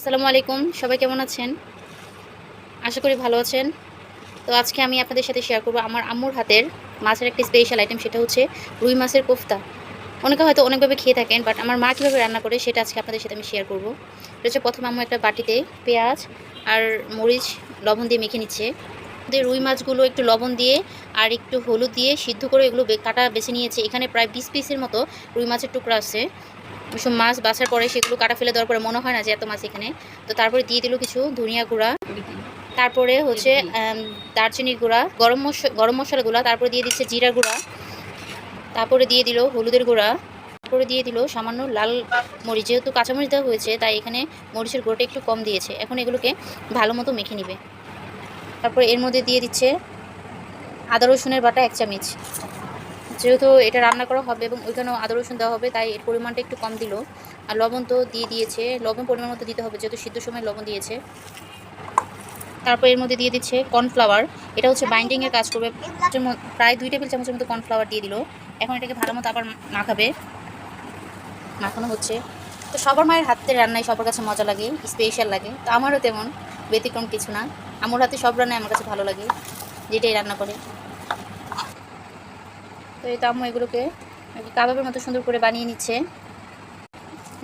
আসসালামু আলাইকুম, সবাই কেমন আছেন? আশা করি ভালো আছেন। তো আজকে আমি আপনাদের সাথে শেয়ার করব আমার আম্মুর হাতের মাছের একটা স্পেশাল আইটেম সেটা হচ্ছে রুই মাছের কোফতা। অনেকে হয়তো অনেকভাবে খেয়ে থাকেন বাট আমার মা কীভাবে রান্না করে সেটা আজকে আপনাদের সাথে আমি শেয়ার করব। এটা হচ্ছে প্রথমে আম্মু একটা বাটিতে পেঁয়াজ আর মরিচ লবণ দিয়ে মেখে নিচ্ছে। রুই মাছগুলো একটু লবণ দিয়ে আর একটু হলুদ দিয়ে সিদ্ধ করে এগুলো কাটা বেছে নিয়েছে। এখানে প্রায় বিশ পিসের মতো রুই মাছের টুকরা আছে। মাছ বাছার পরে সেগুলো কাটা ফেলে দেওয়ার পরে মনে হয় না যে এত মাছ এখানে। তো তারপরে দিয়ে দিল কিছু ধনিয়া গুঁড়া। তারপরে হচ্ছে দারচিনির গুঁড়া গরম মশ গরম মশলা গুঁড়া তারপরে দিয়ে দিচ্ছে জিরা গুঁড়া তারপরে দিয়ে দিল হলুদের গুঁড়া তারপরে দিয়ে দিল সামান্য লাল মরিচ। যেহেতু কাঁচামরিচ দেওয়া হয়েছে তাই এখানে মরিচের গুঁড়োটা একটু কম দিয়েছে। এখন এগুলোকে ভালো মতো মেখে নিবে। তারপরে এর মধ্যে দিয়ে দিচ্ছে আদা রসুনের বাটা এক চামচ। যেহেতু এটা রান্না করা হবে এবং ওইখানেও আদা রসুন দেওয়া হবে, তাই এর পরিমাণটা একটু কম দিল। আর লবণ তো দিয়ে দিয়েছে, লবণ পরিমাণ মতো দিতে হবে, যেহেতু সিদ্ধ সময় লবণ দিয়েছে। তারপর এর মধ্যে দিয়ে দিচ্ছে কর্নফ্লাওয়ার, এটা হচ্ছে বাইন্ডিংয়ের কাজ করবে। প্রায় দুই টেবিল চামচের মতো কর্নফ্লাওয়ার দিয়ে দিল। এখন এটাকে ভালো মতো আবার মাখাবে। মাখানো হচ্ছে। তো সবার মায়ের হাতের রান্নায় সবার কাছে মজা লাগে স্পেশাল লাগে। তো আমারও তেমন, ব্যতিক্রম কিছু না। আমার হাতে সব রান্নায় আমার কাছে ভালো লাগে, যেটাই রান্না করে। তো এই তো আম্মু এগুলোকে কাবাবের মতো সুন্দর করে বানিয়ে নিচ্ছে।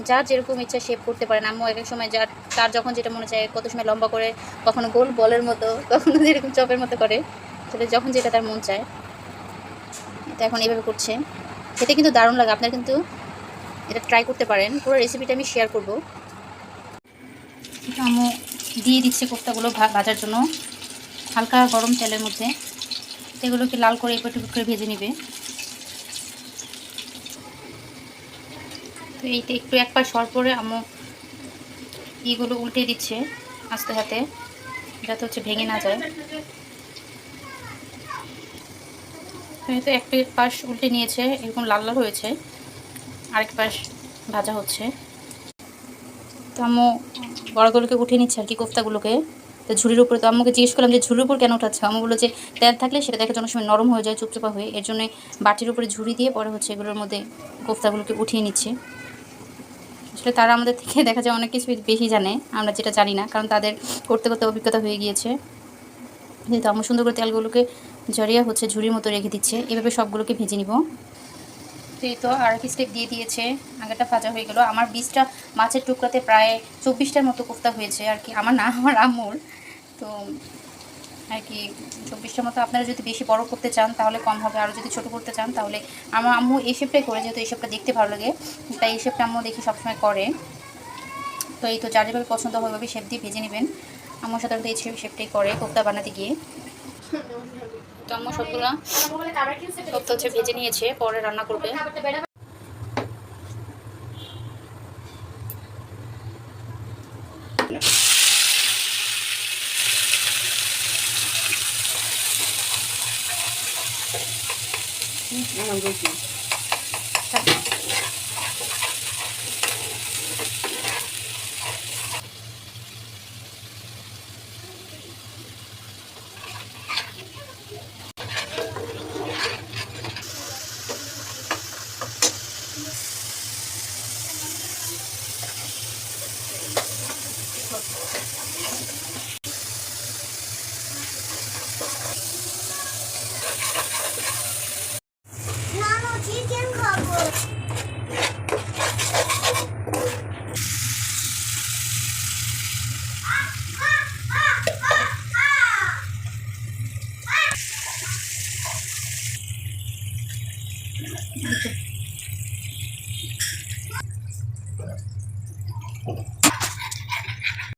যার যেরকম ইচ্ছা শেপ করতে পারেন আম্মু এক এক সময় যার, তার যখন যেটা মনে চায়, কত সময় লম্বা করে, কখনো গোল বলের মতো, কখনো যেরকম চপের মতো করে সেটা যখন যেটা তার মন চায় তো এখন এইভাবে করছে। খেতে কিন্তু দারুণ লাগে। আপনার কিন্তু এটা ট্রাই করতে পারেন। পুরো রেসিপিটা আমি শেয়ার করব। এটা আম্মু দিয়ে দিচ্ছে কোফতাগুলো ভা- ভাজার জন্য। হালকা গরম তেলের মধ্যে। এগুলোকে লাল করে একটু করে ভেজে নেবে। তো এইটা একটু এক পাশ হওয়ার পরে আম্মু ইগুলো উল্টে দিচ্ছে আস্তে হাতে, যাতে হচ্ছে ভেঙে না যায়। তো একটা পাশ উল্টে নিয়েছে, এরকম লাল লাল হয়েছে, আরেক পাশ ভাজা হচ্ছে। তো আম্মু বড়গুলোকে উঠে নিচ্ছে আর কি, কোফতাগুলোকে। তো ঝুড়ির উপরে, তো আম্মুকে জিজ্ঞেস করলাম যে, ঝুড়ির উপর কেন উঠাচ্ছে? আম্মু বলল যে তেল থাকলে সেটা দেখার জন্য সময় নরম হয়ে যায়, চুপচাপা হয়ে। এর জন্য বাটির উপরে ঝুড়ি দিয়ে পরে হচ্ছে এগুলোর মধ্যে কোফতাগুলোকে উঠিয়ে নিচ্ছে। আসলে তারা আমাদের থেকে দেখা যায় অনেক কিছু বেশি জানে, আমরা যেটা জানি না, কারণ তাদের করতে করতে অভিজ্ঞতা হয়ে গিয়েছে। যেহেতু আম্মু সুন্দর করে তেলগুলোকে জড়িয়ে হচ্ছে ঝুড়ির মতো রেখে দিচ্ছে। এভাবে সবগুলোকে ভেজে নিব। এই তো আর কি স্টেপ দিয়ে দিয়েছে। আগেটা ভাজা হয়ে গেল। আমার বিশটা মাছের টুকরাতে প্রায় চব্বিশটার মতো কোফতা হয়েছে। আর কি, আমার না আমার আম্মুর। তো আর কি, চব্বিশটার মতো আপনারা যদি বেশি বড় করতে চান, তাহলে কম হবে। আর যদি ছোট করতে চান, তাহলে আমার আম্মু এই শেপটাই করে যেহেতু এই শেপটা দেখতে ভালো লাগে, তাই এই শেপটা আম্মু দেখি সবসময় করে। তো এই তো যার যেভাবে পছন্দ হবে শেপ দিয়ে ভেজে নেবেন। আম্মু সাধারণত এই শেপটাই করে কোফতা বানাতে গিয়ে। তো আম্মু সবগুলো কোফতা হচ্ছে ভেজে নিয়েছে পরে রান্না করবে। 一天可不。啊啊啊啊啊啊。